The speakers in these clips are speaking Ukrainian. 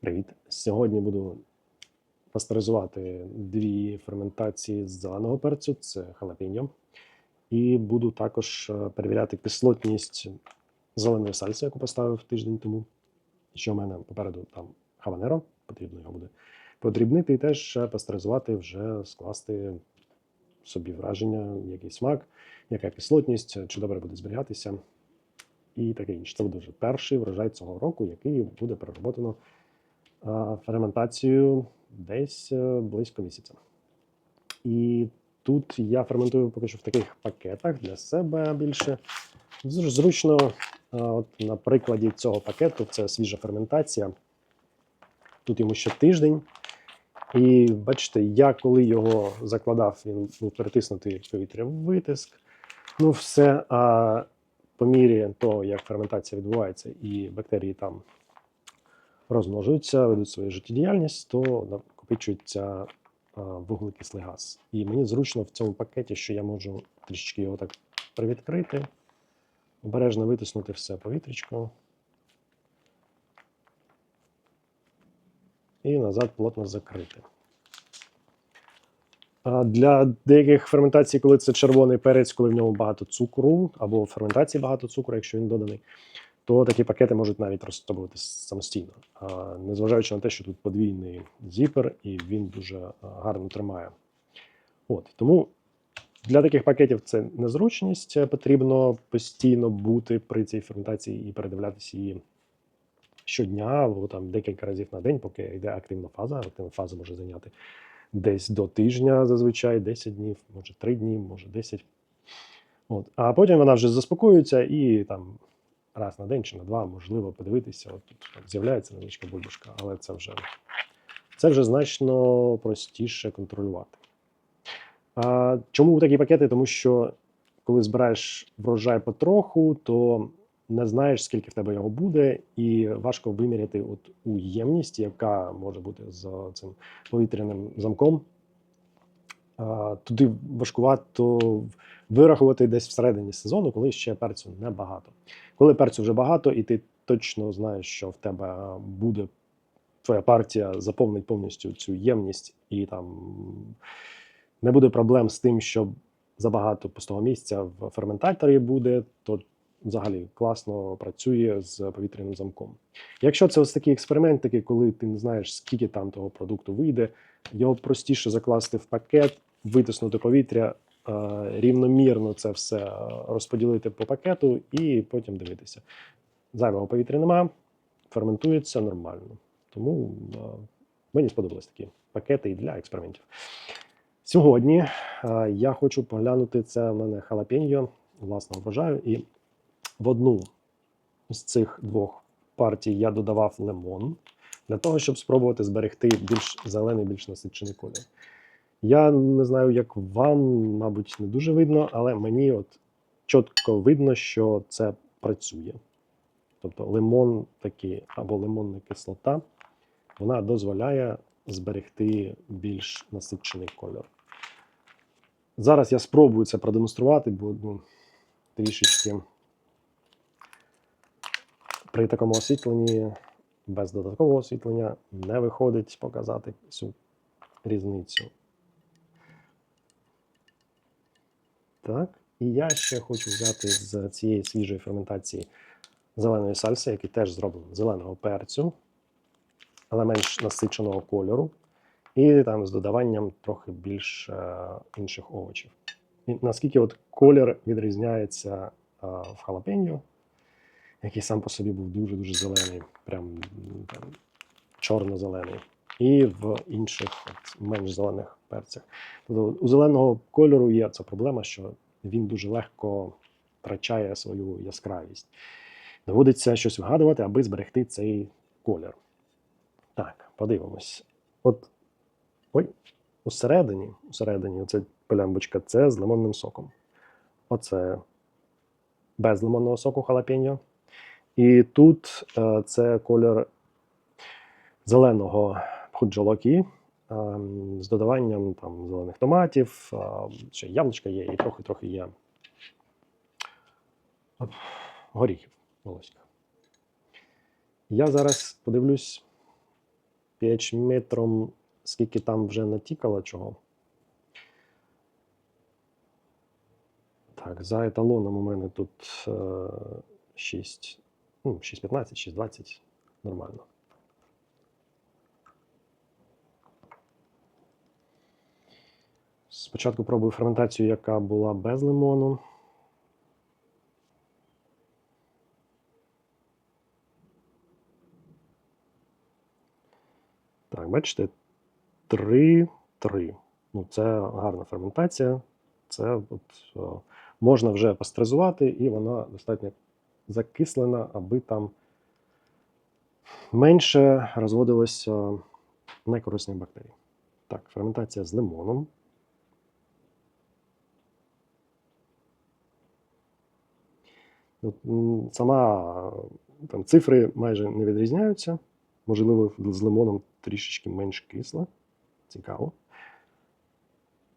Привіт! Сьогодні буду пастеризувати дві ферментації з зеленого перцю це халапіньо. І буду також е, перевіряти кислотність зеленої сальси, яку поставив тиждень тому. Що в мене попереду там хаванеро, потрібно його буде подрібнити і теж е, пастеризувати, вже скласти собі враження, який смак, яка кислотність, чи добре буде зберігатися і таке інше. Це буде вже перший врожай цього року, який буде перероботано ферментацію десь е, близько місяця. І тут я ферментую поки що в таких пакетах для себе більше. Зручно, от на прикладі цього пакету, це свіжа ферментація. Тут йому ще тиждень. І бачите, я коли його закладав, він був перетиснутий повітря в витиск. Ну, все. А по мірі того, як ферментація відбувається, і бактерії там розмножуються, ведуть свою життєдіяльність, то накопичується вуглекислий газ. І мені зручно в цьому пакеті, що я можу трішечки його так привідкрити, обережно витиснути все повітрячко. І назад плотно закрити. Для деяких ферментацій, коли це червоний перець, коли в ньому багато цукру, або ферментації багато цукру, якщо він доданий, то такі пакети можуть навіть розтоплюватися самостійно. Незважаючи на те, що тут подвійний зіпер, і він дуже а, гарно тримає. От, тому для таких пакетів це незручність. е, Потрібно постійно бути при цій ферментації і передивлятися її щодня, або там декілька разів на день, поки йде активна фаза. Активна фаза може зайняти десь до тижня, зазвичай 10 днів, може 3 дні, може 10. От. А потім вона вже заспокоюється і там раз на день чи на два, можливо, подивитися. От тут з'являється невеличка бульбашка, але це вже, це вже значно простіше контролювати. А, чому такі пакети? Тому що коли збираєш врожай потроху, то не знаєш, скільки в тебе його буде, і важко виміряти от у ємність, яка може бути з цим повітряним замком. Туди важкувато вирахувати десь всередині сезону, коли ще перцю небагато. Коли перцю вже багато, і ти точно знаєш, що в тебе буде твоя партія заповнить повністю цю ємність, і там не буде проблем з тим, що забагато пустого місця в ферментаторі буде, то взагалі класно працює з повітряним замком. Якщо це ось такі експериментики, коли ти не знаєш, скільки там того продукту вийде, його простіше закласти в пакет, витиснути повітря, е, рівномірно це все розподілити по пакету і потім дивитися. Зайвого повітря нема, ферментується нормально. Тому е, мені сподобались такі пакети і для експериментів. Сьогодні е, я хочу поглянути це в мене халапеньо власного врожаю. І в одну з цих двох партій я додавав лимон для того, щоб спробувати зберегти більш зелений, більш насичений колір. Я не знаю, як вам, мабуть, не дуже видно, але мені от чітко видно, що це працює. Тобто лимон такий або лимонна кислота, вона дозволяє зберегти більш насичений кольор. Зараз я спробую це продемонструвати, бо ну, трішечки при такому освітленні, без додаткового освітлення, не виходить показати цю різницю. Так, і я ще хочу взяти з цієї свіжої ферментації зеленої сальси, який теж зроблений зеленого перцю, але менш насиченого кольору, і там з додаванням трохи більш е, інших овочів. І наскільки от колір відрізняється е, в халапеньо, який сам по собі був дуже-дуже зелений, прям чорно-зелений, і в інших менш зелених перцях. Тобто у зеленого кольору є ця проблема, що він дуже легко втрачає свою яскравість. Доводиться щось вигадувати, аби зберегти цей колір. Так, подивимось. От ой, усередині, усередині, оця полямбочка це з лимонним соком. Оце без лимонного соку халапеньо. І тут е, це колір зеленого пхуджолокі ем, з додаванням там, зелених томатів, е, ще яблучка є, і трохи-трохи є горіхів волоських. Я зараз подивлюсь, pH-метром, скільки там вже натікало чого. Так, за еталоном у мене тут е, 6, ну, 6,15, 6,20. Нормально. Спочатку пробую ферментацію, яка була без лимону. Так, бачите, 3, 3. Ну, це гарна ферментація. Це от, о, можна вже пастеризувати, і вона достатньо закислена, аби там менше розводилося некорисних бактерій. Так, ферментація з лимоном. От, м, Сама е, там, цифри майже не відрізняються. Можливо, з лимоном трішечки менш кисле. Цікаво.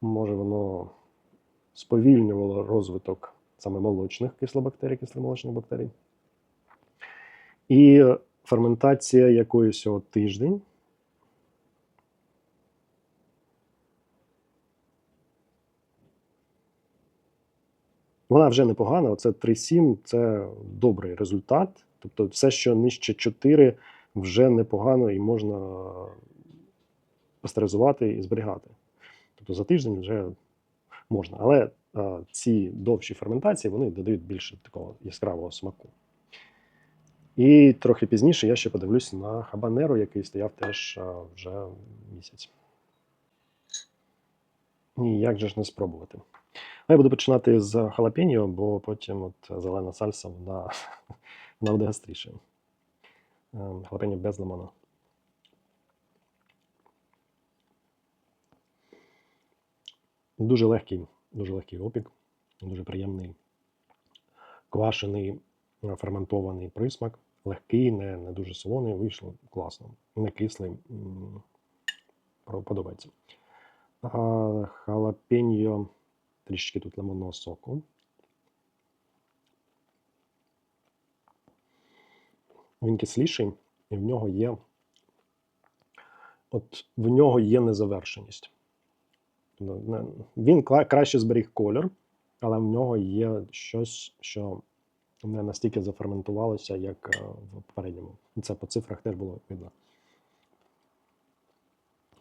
Може, воно сповільнювало розвиток саме молочних кислобактерій, кисломолочних бактерій. І ферментація якоїсь тиждень. Вона вже непогана. Оце 3,7 це добрий результат. Тобто, все, що нижче 4, вже непогано і можна пастеризувати і зберігати. Тобто за тиждень вже можна. Але а, ці довші ферментації вони додають більше такого яскравого смаку. І трохи пізніше я ще подивлюсь на хабанеро, який стояв теж а, вже місяць. Ні, як же ж не спробувати. Ну, я буду починати з халапеньо, бо потім от зелена сальса вона, вона буде гастріше. Ем, Халапеньо без лимона. Дуже легкий, дуже легкий опік, дуже приємний, квашений, ферментований присмак, легкий, не, не дуже солоний, вийшло класно, не кислий, подобається. Халапеньо, трішечки тут лимонного соку. Він кисліший, і в нього є. От в нього є незавершеність. Ну, Він краще зберіг колір, але в нього є щось, що не настільки заферментувалося, як е, в попередньому. Це по цифрах теж було видно.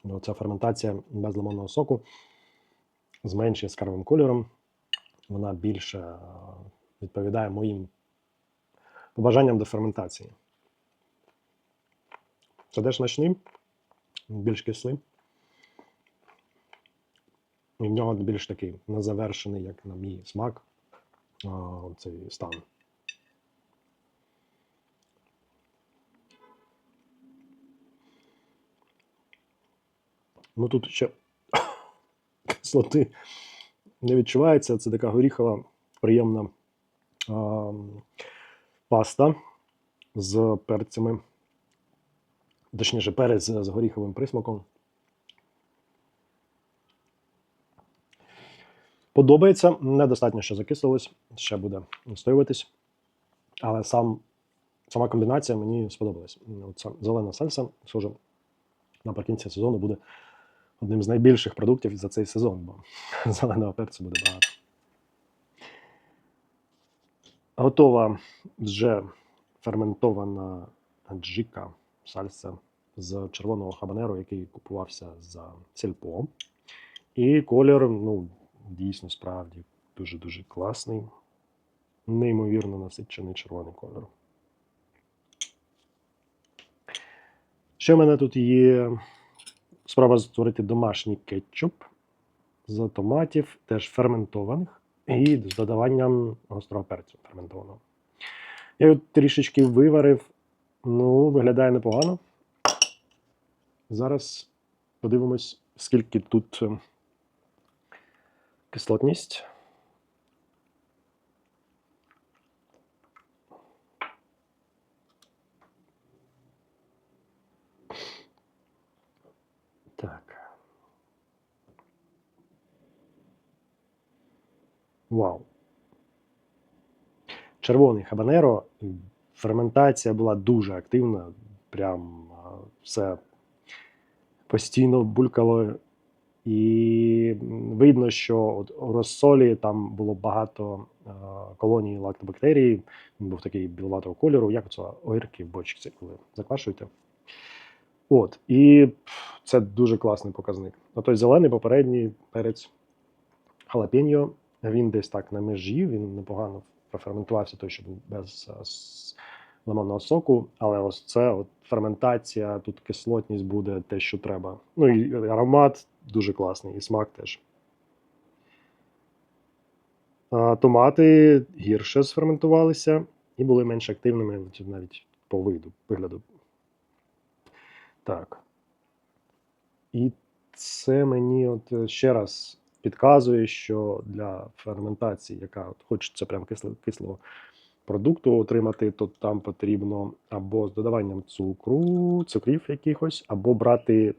Ну, Ця ферментація без лимонного соку з менш яскравим кольором. Вона більше е, відповідає моїм побажанням до ферментації. Це теж смачний, більш кислий. І в нього більш такий незавершений, як на мій смак, цей стан. Ну тут ще кислоти не відчувається. Це така горіхова, приємна а, паста з перцями. Точніше, перець з горіховим присмаком. Подобається, недостатньо, що закислилось, ще буде настоюватись. Але сам, сама комбінація мені сподобалась. Оця зелена сальса, схоже, наприкінці сезону буде одним з найбільших продуктів за цей сезон, бо зеленого перцю буде багато. Готова вже ферментована джика сальса з червоного хабанеру, який купувався за сільпо. І колір, ну, дійсно, справді дуже-дуже класний. Неймовірно насичений червоний кольор. Ще в мене тут є спроба створити домашній кетчуп з томатів, теж ферментованих, і з додаванням гострого перцю ферментованого. Я його трішечки виварив, ну, виглядає непогано. Зараз подивимось, скільки тут е, кислотність. Так. Вау. Червоний хабанеро. Ферментація була дуже активна. Прям все постійно булькало. І видно, що от у розсолі там було багато е, колоній лактобактерій. Він був такий біловатого кольору, як це огірки в бочці, коли заквашуєте. От, і це дуже класний показник. Ну, той зелений попередній перець халапеньо, він десь так на межі, він непогано проферментувався, той, що був без е, лимонного соку, але ось це от ферментація, тут кислотність буде те, що треба. Ну і аромат дуже класний, і смак теж. Томати гірше сферментувалися і були менш активними навіть по виду, вигляду. Так. І це мені от е, ще раз підказує, що для ферментації, яка от хочеться прям кисло, кислого продукту отримати, то там потрібно або з додаванням цукру, цукрів якихось, або брати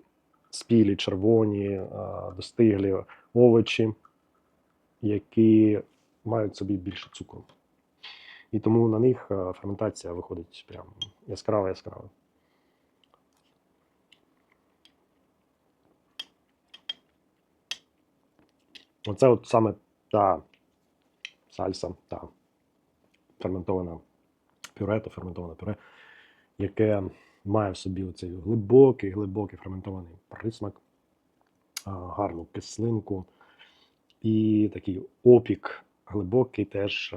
спілі, червоні, достиглі овочі, які мають собі більше цукру. І тому на них ферментація виходить прям яскрава Оце от саме та сальса, та ферментована пюре, то ферментоване пюре, яке має в собі оцей глибокий, глибокий ферментований присмак, гарну кислинку і такий опік глибокий теж,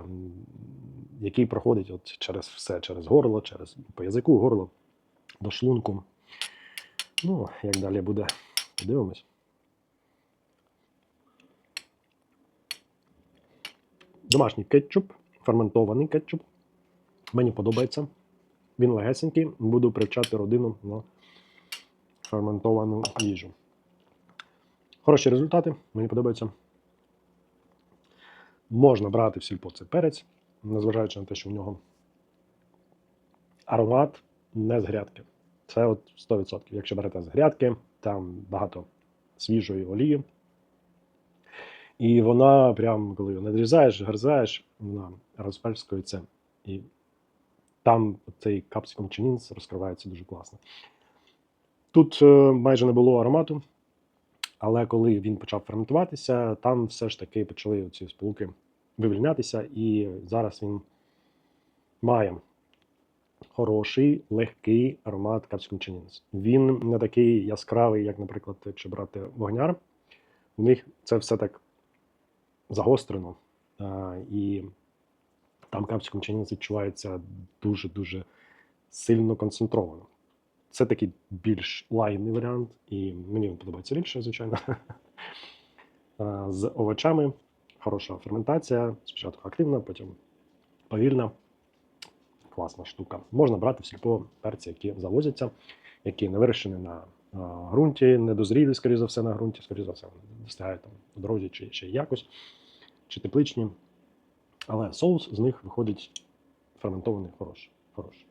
який проходить от через все, через горло, через по язику, горло до шлунку. Ну, як далі буде, подивимось. Домашній кетчуп, ферментований кетчуп. Мені подобається. Він легесенький. Буду привчати родину на ферментовану їжу. Хороші результати, мені подобається. Можна брати в сільпо цей перець, незважаючи на те, що в нього аромат не з грядки. Це от 100%. Якщо берете з грядки, там багато свіжої олії. І вона, прям, коли її надрізаєш, гризаєш, вона розпельскується. І там цей капсикум чинінс розкривається дуже класно. Тут е, майже не було аромату, але коли він почав ферментуватися, там все ж таки почали ці сполуки вивільнятися, і зараз він має хороший, легкий аромат капсикум чинінс. Він не такий яскравий, як, наприклад, якщо брати вогняр. У них це все так загострено. І там капсикум чинінс відчувається дуже-дуже сильно концентровано. Це такий більш лайний варіант, і мені він подобається більше, звичайно. З овочами хороша ферментація. Спочатку активна, потім повільна. Класна штука. Можна брати в сільпо перці, які завозяться, які не вирощені на ґрунті, не дозрілі, скоріше за все, на ґрунті, скоріше за все, вони достигають там у дорозі чи ще якось, чи тепличні. Але соус з них виходить ферментований хороший. хороший.